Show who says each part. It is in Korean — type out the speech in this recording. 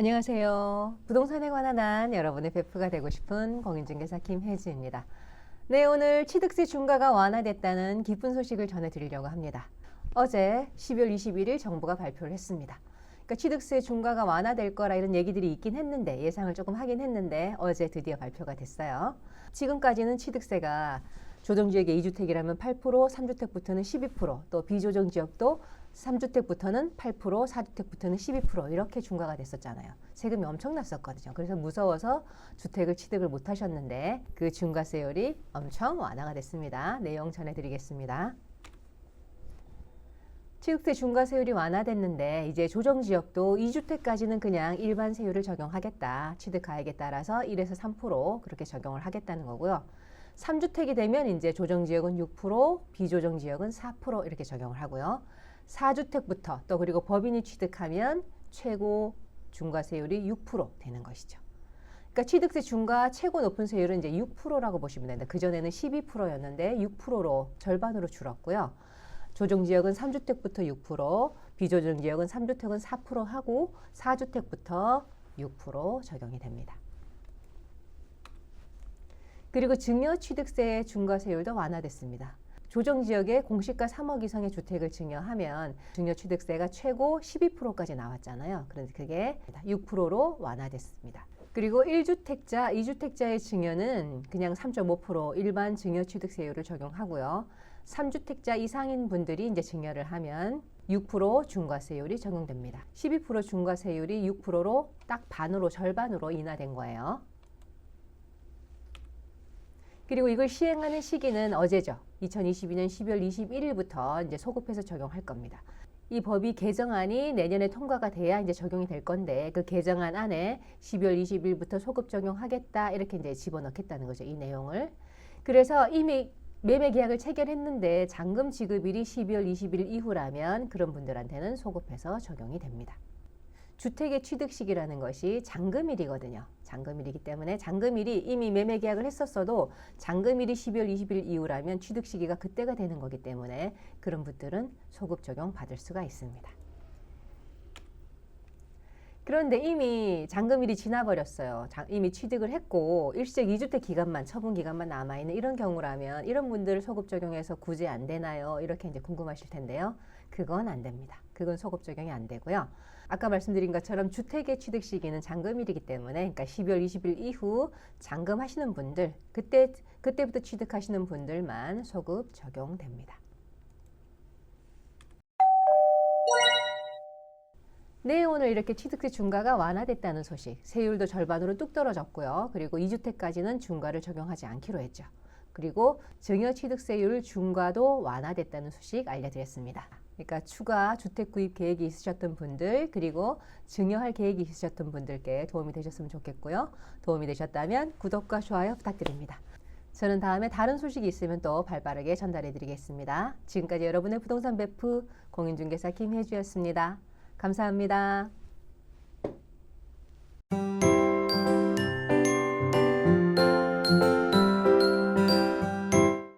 Speaker 1: 안녕하세요. 부동산에 관한 한 여러분의 베프가 되고 싶은 공인중개사 김혜지입니다. 네, 오늘 취득세 중과가 완화됐다는 기쁜 소식을 전해드리려고 합니다. 어제 12월 21일 정부가 발표를 했습니다. 그러니까 취득세 중과가 완화될 거라 이런 얘기들이 있긴 했는데 예상을 조금 하긴 했는데 어제 드디어 발표가 됐어요. 지금까지는 취득세가 조정 지역의 2주택이라면 8%, 3주택부터는 12%, 또 비조정 지역도 3주택부터는 8%, 4주택부터는 12% 이렇게 중과가 됐었잖아요. 세금이 엄청났었거든요. 그래서 무서워서 주택을 취득을 못 하셨는데 그 중과세율이 엄청 완화가 됐습니다. 내용 전해드리겠습니다. 취득세 중과세율이 완화됐는데 이제 조정 지역도 2주택까지는 그냥 일반 세율을 적용하겠다. 취득가액에 따라서 1에서 3% 그렇게 적용을 하겠다는 거고요. 3주택이 되면 이제 조정 지역은 6%, 비조정 지역은 4% 이렇게 적용을 하고요. 4주택부터 또 그리고 법인이 취득하면 최고 중과세율이 6% 되는 것이죠. 그러니까 취득세 중과 최고 높은 세율은 이제 6%라고 보시면 됩니다. 그전에는 12%였는데 6%로 절반으로 줄었고요. 조정 지역은 3주택부터 6%, 비조정 지역은 3주택은 4% 하고 4주택부터 6% 적용이 됩니다. 그리고 증여 취득세 중과세율도 완화됐습니다. 조정 지역에 공시가 3억 이상의 주택을 증여하면 증여 취득세가 최고 12%까지 나왔잖아요. 그런데 그게 6%로 완화됐습니다. 그리고 1주택자, 2주택자의 증여는 그냥 3.5% 일반 증여 취득세율을 적용하고요. 3주택자 이상인 분들이 이제 증여를 하면 6% 중과세율이 적용됩니다. 12% 중과세율이 6%로 딱 반으로 절반으로 인하된 거예요. 그리고 이걸 시행하는 시기는 어제죠. 2022년 12월 21일부터 이제 소급해서 적용할 겁니다. 이 법이 개정안이 내년에 통과가 돼야 이제 적용이 될 건데 그 개정안 안에 12월 20일부터 소급 적용하겠다 이렇게 이제 집어넣겠다는 거죠. 이 내용을. 그래서 이미 매매 계약을 체결했는데 잔금 지급일이 12월 20일 이후라면 그런 분들한테는 소급해서 적용이 됩니다. 주택의 취득식이라는 것이 잔금일이거든요. 잔금일이기 때문에 잔금일이 이미 매매 계약을 했었어도 잔금일이 12월 20일 이후라면 취득 시기가 그때가 되는 거기 때문에 그런 분들은 소급 적용 받을 수가 있습니다. 그런데 이미 잔금일이 지나버렸어요. 자- 이미 취득을 했고 일시적 2주택 기간만 처분 기간만 남아 있는 이런 경우라면 이런 분들 소급 적용해서 구제 안 되나요? 이렇게 이제 궁금하실 텐데요. 그건 안 됩니다. 그건 소급 적용이 안 되고요. 아까 말씀드린 것처럼 주택의 취득 시기는 잔금일이기 때문에 그러니까 12월 20일 이후 잔금하시는 분들 그때 그때부터 취득하시는 분들만 소급 적용됩니다. 네, 오늘 이렇게 취득세 중과가 완화됐다는 소식. 세율도 절반으로 뚝 떨어졌고요. 그리고 2주택까지는 중과를 적용하지 않기로 했죠. 그리고 증여 취득세율 중과도 완화됐다는 소식 알려드렸습니다. 그러니까 추가 주택 구입 계획이 있으셨던 분들 그리고 증여할 계획이 있으셨던 분들께 도움이 되셨으면 좋겠고요. 도움이 되셨다면 구독과 좋아요 부탁드립니다. 저는 다음에 다른 소식이 있으면 또 발빠르게 전달해 드리겠습니다. 지금까지 여러분의 부동산 베프 공인중개사 김혜주였습니다. 감사합니다.